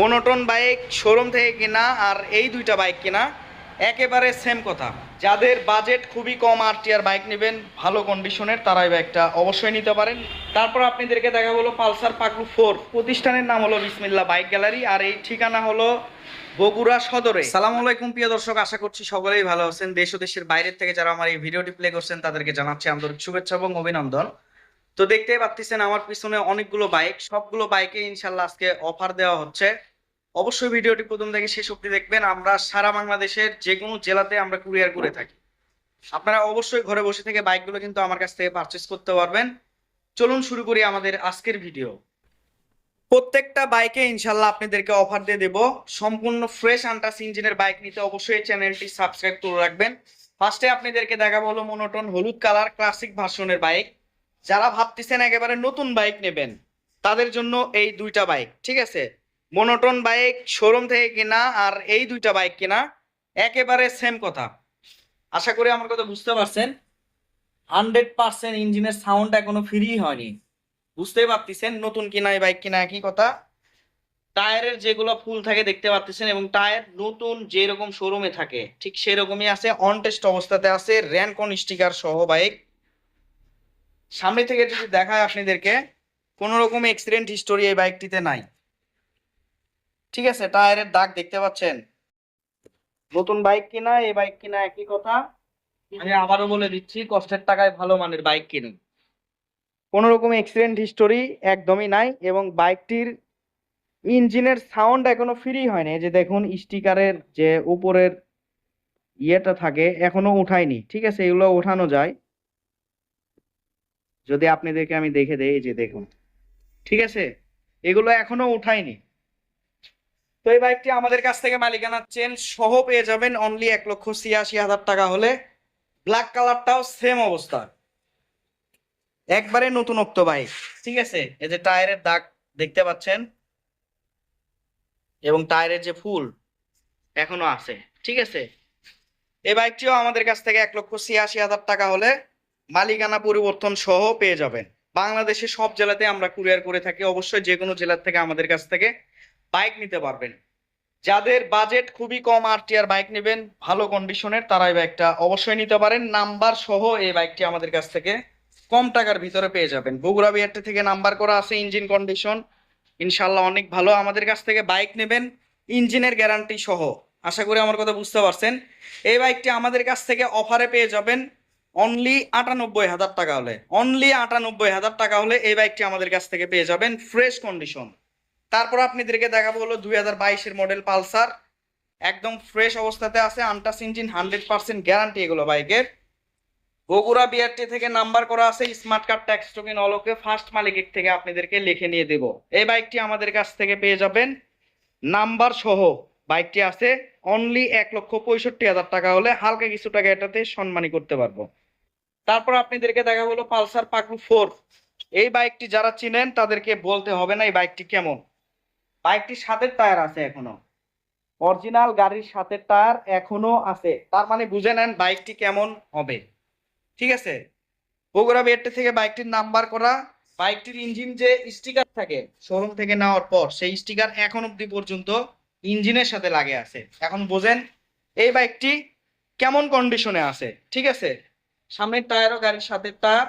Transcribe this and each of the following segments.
Monotone bike showroom থেকে কেনা আর এই দুইটা বাইক কেনা, একেবারে সেম কথা। যাদের বাজেট খুবই কম আর টিআর বাইক নেবেন, ভালো কন্ডিশনের তারা এই বাইকটা অবশ্যই নিতে পারেন। তারপর আপনাদেরকে দেখা হলো পালসার পাকলু ফোর প্রতিষ্ঠানের নাম হলো বিসমিল্লা বাইক গ্যালারি আর এই ঠিকানা হলো বগুড়া সদরে। সালাম আলাইকুম, প্রিয় দর্শক, আশা করছি সকলেই ভালো আছেন। দেশ ও দেশের বাইরের থেকে যারা আমার এই ভিডিওটি প্লে করছেন, তাদেরকে জানাচ্ছি আন্তরিক শুভেচ্ছা এবং অভিনন্দন। তো দেখতেই পাচ্ছেন আমার পিছনে অনেকগুলো বাইক। সবগুলো বাইকে ইনশাল্লাহ আজকে অফার দেওয়া হচ্ছে। অবশ্যই ভিডিওটি প্রথম থেকে শেষ অবধি দেখবেন। আমরা সারা বাংলাদেশের যে কোনো জেলাতে আমরা কুরিয়ার করে থাকি। আপনারা অবশ্যই ঘরে বসে থেকে বাইকগুলো কিন্তু আমার কাছ থেকে পারচেস করতে পারবেন। চলুন শুরু করি আমাদের আজকের ভিডিও প্রত্যেকটা বাইকে ইনশাল্লাহ আপনাদেরকে অফার দিয়ে দেব। সম্পূর্ণ ফ্রেশ আন্টাস ইঞ্জিনের বাইক নিতে অবশ্যই চ্যানেলটি সাবস্ক্রাইব করে রাখবেন। ফার্স্টে আপনাদেরকে দেখাবো হলো মনোটন হলুদ কালার ক্লাসিক ভার্সনের বাইক। যারা ভাবতেছেন একেবারে নতুন বাইক নেবেন, তাদের জন্য এই দুইটা বাইক ঠিক আছে? মনোটন বাইক শোরুম থেকে কেনা আর এই দুইটা বাইক কেনা, একেবারে সেম কথা। আশা করি আমার কথা বুঝতে পারছেন। হান্ড্রেড পার্সেন্ট ইঞ্জিনের সাউন্ড এখনও ফ্রি হয়নি। বুঝতেই পারতেছেন নতুন কিনা এই বাইক কিনা একই কথা। টায়ারের যেগুলো ফুল থাকে দেখতে পাচ্ছেন এবং টায়ার নতুন যেরকম শোরুমে থাকে, ঠিক সেরকমই আছে। অন টেস্ট অবস্থাতে আছে র্যানকন স্টিকার সহ বাইক সামনে থেকে যদি দেখায় আপনাদেরকে কোনো রকম অ্যাক্সিডেন্ট হিস্টোরি এই বাইকটিতে নাই। ঠিক আছে টায়ারের দাগ দেখতে পাচ্ছেন? নতুন বাইক কিনা, এই বাইক কিনা একই কথা। আমি আবারও বলে দিচ্ছি, কষ্টের টাকায় ভালো মানের বাইক কিনুন। কোনো রকম অ্যাক্সিডেন্ট হিস্টোরি একদমই নাই, এবং বাইকটির ইঞ্জিনের সাউন্ড এখনও ফ্রি হয়নি। যে দেখুন স্টিকারের যে উপরের ইয়েটা থাকে, এখনও উঠায়নি। ঠিক আছে, এগুলো ওঠানো যায়। যদি আপনাদেরকে আমি দেখে দেই যে দেখুন। ঠিক আছে? এগুলো এখনও উঠায়নি। তো এই বাইকটি আমাদের কাছ থেকে মালিকানা চেন সহ পেয়ে যাবেন অনলি এক লক্ষ ছিয়াশি হাজার টাকা হলে। ব্ল্যাক কালারটাও সেম অবস্থা। একবারে নতুনত্ব বাইক। ঠিক আছে? এই যে টায়ারের দাগ দেখতে পাচ্ছেন? এবং টায়ারের যে ফুল, এখনও আছে। ঠিক আছে? এই বাইকটিও আমাদের কাছ থেকে এক লক্ষ ছিয়াশি হাজার টাকা হলে মালিকানা পরিবর্তন সহ পেয়ে যাবেন। বাংলাদেশে সব জেলাতে আমরা কুরিয়ার করে থাকি। অবশ্যই যে কোনো জেলার থেকে আমাদের কাছ থেকে বাইক নিতে পারবেন। যাদের বাজেট খুবই কম আর টিআর বাইক নেবেন, ভালো কন্ডিশনের তারা এই বাইকটা অবশ্যই নিতে পারেন। নাম্বার সহ এই বাইকটি আমাদের কাছ থেকে কম টাকার ভিতরে পেয়ে যাবেন। বগুড়া বিহারটি থেকে নাম্বার করা আছে ইঞ্জিন কন্ডিশন ইনশাল্লাহ অনেক ভালো আমাদের কাছ থেকে বাইক নেবেন, ইঞ্জিনের গ্যারান্টি সহ। আশা করি আমার কথা বুঝতে পারছেন। এই বাইকটি আমাদের কাছ থেকে অফারে পেয়ে যাবেন। অনলি আটানব্বই হাজার টাকা হলে। অনলি আটানব্বই হাজার টাকা হলে এই বাইকটি আমাদের কাছ থেকে পেয়ে যাবেন ফ্রেশ কন্ডিশন তারপর আপনাদেরকে দেখাবো হলো দুই হাজার বাইশের মডেল পালসার। একদম ফ্রেশ অবস্থাতে আছে untouched engine hundred percent guarantee এগুলো বাইকের। বগুড়া বিআরটি থেকে নাম্বার করা আছে স্মার্ট কার্ড ট্যাক্স টোকেন অলকে ফার্স্ট মালিকের থেকে আপনাদেরকে লিখে নিয়ে দেব। এই বাইকটি আমাদের কাছ থেকে পেয়ে যাবেন। নাম্বার সহ বাইকটি আছে অনলি এক লক্ষ পঁয়ষট্টি হাজার টাকা হলে হালকা কিছু টাকা এটাতে সম্মানী করতে পারব। তারপর আপনাদেরকে দেখা হলো পালসার পাকু ফোর। এই বাইকটি যারা চিনেন, তাদেরকে বলতে হবে না এই বাইকটি কেমন। বাইকটির সাথের টায়ার আছে এখনও। অরিজিনাল গাড়ির সাথের টায়ার এখনও আছে। তার মানে বুঝে নেন বাইকটি কেমন হবে। ঠিক আছে? বগুড়া বেডটা থেকে বাইকটির নাম্বার করা। বাইকটির ইঞ্জিন যে স্টিকার থাকে, শোরুম থেকে নেওয়ার পর সেই স্টিকার এখন অব্দি পর্যন্ত ইঞ্জিনের সাথে লাগে আছে। এখন বোঝেন, এই বাইকটি কেমন কন্ডিশনে আছে? ঠিক আছে? সামনের টায়ারও গাড়ির সাথে টায়ার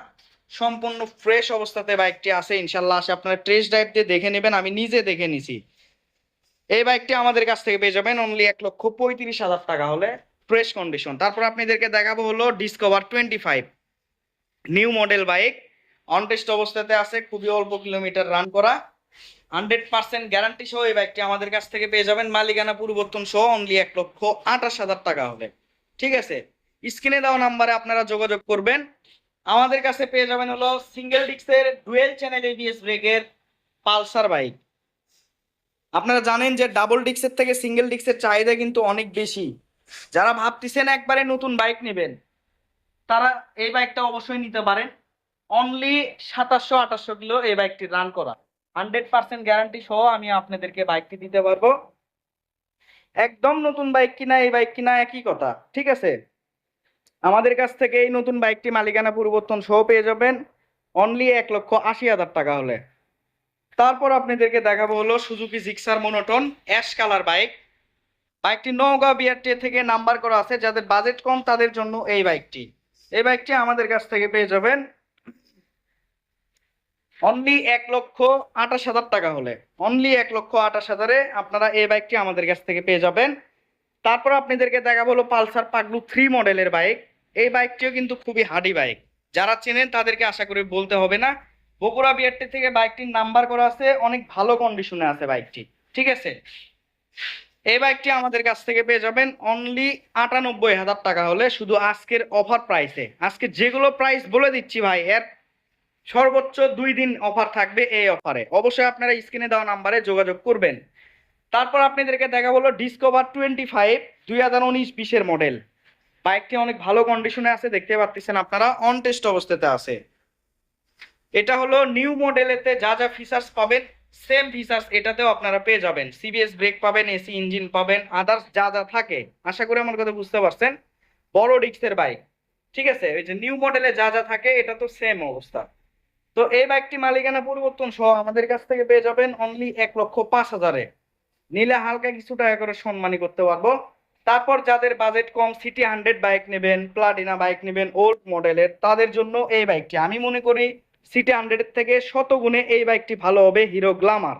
সম্পূর্ণ ফ্রেশ অবস্থাতে বাইকটি আছে, ইনশাল্লাহ আসে। আপনারা টেস্ট ড্রাইভ দিয়ে দেখে নেবেন, আমি নিজে দেখে নিছি। এই বাইকটি আমাদের কাছ থেকে পেয়ে যাবেন অনলি এক লক্ষ পঁয়ত্রিশ হাজার টাকা হলে ফ্রেশ কন্ডিশন তারপর আপনাদেরকে দেখাবো হলো discover twenty five new model bike on test অবস্থাতে আছে, খুবই অল্প কিলোমিটার রান করা। হান্ড্রেড পার্সেন্ট গ্যারান্টি সহ এই বাইকটি আমাদের কাছ থেকে পেয়ে যাবেন। মালিকানা পরিবর্তন সহ অনলি এক লক্ষ আঠাশ হাজার টাকা হবে ঠিক আছে? স্ক্রিনে দেওয়া নাম্বারে আপনারা যোগাযোগ করবেন। আমাদের কাছে পেয়ে যাবেন হলো সিঙ্গেল ডিস্কের ডুয়েল চ্যানেল এবিএস ব্রেকের পালসার বাইক আপনারা জানেন যে ডাবল ডিস্কের থেকে সিঙ্গেল ডিস্কের চাহিদা কিন্তু অনেক বেশি। যারা ভাবতেছেন একবারে নতুন বাইক নেবেন, তারা এই বাইকটা অবশ্যই নিতে পারেন। অনলি সাতাশশো, আঠাশশো কিলো এই বাইকটি রান করা। হান্ড্রেড পার্সেন্ট গ্যারান্টি সহ আমি আপনাদেরকে বাইকটি দিতে পারব। একদম নতুন বাইক কিনা, এই বাইক কিনা একই কথা, ঠিক আছে? আমাদের কাছ থেকে এই নতুন বাইকটি মালিকানা পরিবর্তন সহ পেয়ে যাবেন। অনলি এক লক্ষ আশি হাজার টাকা হলে। তারপর আপনাদেরকে দেখাবো হলো Suzuki Gixxer monotone ash colour bike বাইকটি নওগাঁ বিআরটি থেকে নাম্বার করা আছে। যাদের বাজেট কম, তাদের জন্য এই বাইকটি। এই বাইকটি আমাদের কাছ থেকে পেয়ে যাবেন। অনলি এক লক্ষ আঠাশ হাজার টাকা হলে। অনলি এক লক্ষ আঠাশ হাজারে আপনারা এই বাইকটি আমাদের কাছ থেকে পেয়ে যাবেন। তারপর আপনাদেরকে দেখাবো হলো পালসার পাগলু থ্রি মডেলের বাইক। এই বাইকটিও কিন্তু খুবই হার্ডি বাইক। যারা চেনেন তাদেরকে আশা করি বলতে হবে না। বগুড়া বিআরটি থেকে বাইকটির নাম্বার করা আছে, অনেক ভালো কন্ডিশনে আছে বাইকটি, ঠিক আছে? এই বাইকটি আমাদের কাছ থেকে পেয়ে যাবেন অনলি আটানব্বই হাজার টাকা হলে শুধু আজকের অফার প্রাইসে আজকে যেগুলো প্রাইস বলে দিচ্ছি ভাই, এর সর্বোচ্চ দুই দিন অফার থাকবে এই অফারে অবশ্যই আপনারা স্ক্রিনে দেওয়া নাম্বারে যোগাযোগ করবেন। তারপর আপনাদেরকে দেখা হলো ডিসকভার টোয়েন্টি ফাইভ দুই হাজার উনিশ বিশের মডেল বাইকটি অনেক ভালো কন্ডিশনে আছে, দেখতে পাচ্ছেন আপনারা অন টেস্ট অবস্থাতে আছে। এটা হলো নিউ মডেলেতে যা যা ফিচার্স পাবেন সেম ফিচার্স এটাতেও আপনারা পেয়ে যাবেন। সিবিএস ব্রেক পাবেন এসি ইঞ্জিন পাবেন আদার্স যা যা থাকে। আশা করি আমার কথা বুঝতে পারছেন। বড় ডিক্সের বাইক ঠিক আছে? ওই যে নিউ মডেলে যা যা থাকে, এটা তো সেম অবস্থা। তো এই বাইকটি মালিকানা পরিবর্তন সহ আমাদের কাছ থেকে পেয়ে যাবেন অনলি এক লক্ষ পাঁচ হাজারে। নিলে হালকা কিছু টাকা করে সম্মানী করতে পারব। তারপর যাদের বাজেট কম সিটি হান্ড্রেড বাইক নেবেন প্লাটিনা বাইক নেবেন ওল্ড মডেলের তাদের জন্য এই বাইকটি আমি মনে করি সিটি হান্ড্রেডের থেকে শত গুণে এই বাইকটি ভালো হবে হিরো গ্লামার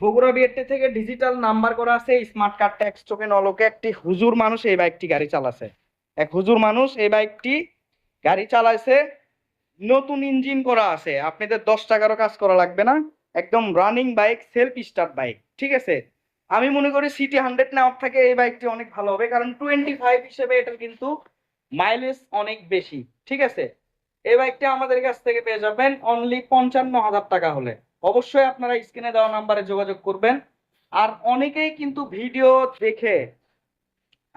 বগুড়া বিএরটি থেকে ডিজিটাল নাম্বার করা আছে স্মার্ট কার্ড ট্যাক্স টোকেন অলোকে একটি হুজুর মানুষ এই বাইকটি গাড়ি চালাছে। এক হুজুর মানুষ এই বাইকটি গাড়ি চালাইছে, নতুন ইঞ্জিন করা আছে। আপনাদের দশ টাকারও কাজ করা লাগবে না। একদম running bike self start bike ঠিক আছে? আমি মনে করি সিটি হান্ড্রেড নেওয়ার থেকে এই বাইকটি অনেক ভালো হবে, কারণ টোয়েন্টি ফাইভ হিসেবে এটার কিন্তু মাইলেজ অনেক বেশি, ঠিক আছে? এই বাইকটা আমাদের কাছ থেকে পেয়ে যাবেন অনলি পঞ্চান্ন হাজার টাকা হলে। অবশ্যই আপনারা স্ক্রিনে দেওয়া নাম্বারে যোগাযোগ করবেন। আর অনেকেই কিন্তু ভিডিও দেখে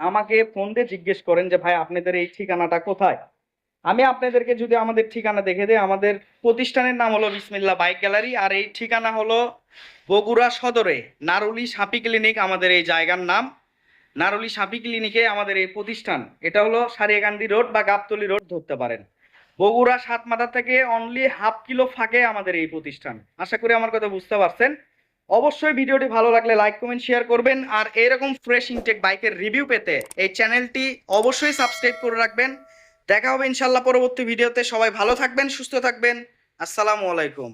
আমাকে ফোন দিয়ে জিজ্ঞেস করেন যে, ভাই, আপনাদের এই ঠিকানাটা কোথায়? আমি আপনাদেরকে যদি আমাদের ঠিকানা দেখে দিই, আমাদের প্রতিষ্ঠানের নাম হলো বিসমিল্লা বাইক গ্যালারি, আর এই ঠিকানা হলো বগুড়া সদরে, নারুলি সাপি ক্লিনিক আমাদের এই জায়গার নাম। নারুলি সাপি ক্লিনিকে আমাদের এই প্রতিষ্ঠান, এটা হলো সারিয়াকান্দি রোড বা গাবতলি রোড ধরতে পারেন। বগুড়া সাতমাথা থেকে অনলি হাফ কিলো ফাঁকে আমাদের এই প্রতিষ্ঠান। আশা করি আমার কথা বুঝতে পারছেন। অবশ্যই ভিডিওটি ভালো লাগলে লাইক কমেন্ট শেয়ার করবেন, আর এরকম ফ্রেশ ইনটেক বাইকের রিভিউ পেতে এই চ্যানেলটি অবশ্যই সাবস্ক্রাইব করে রাখবেন। দেখা হবে ইনশাল্লাহ পরবর্তী ভিডিওতে। সবাই ভালো থাকবেন সুস্থ থাকবেন। আসসালামু আলাইকুম।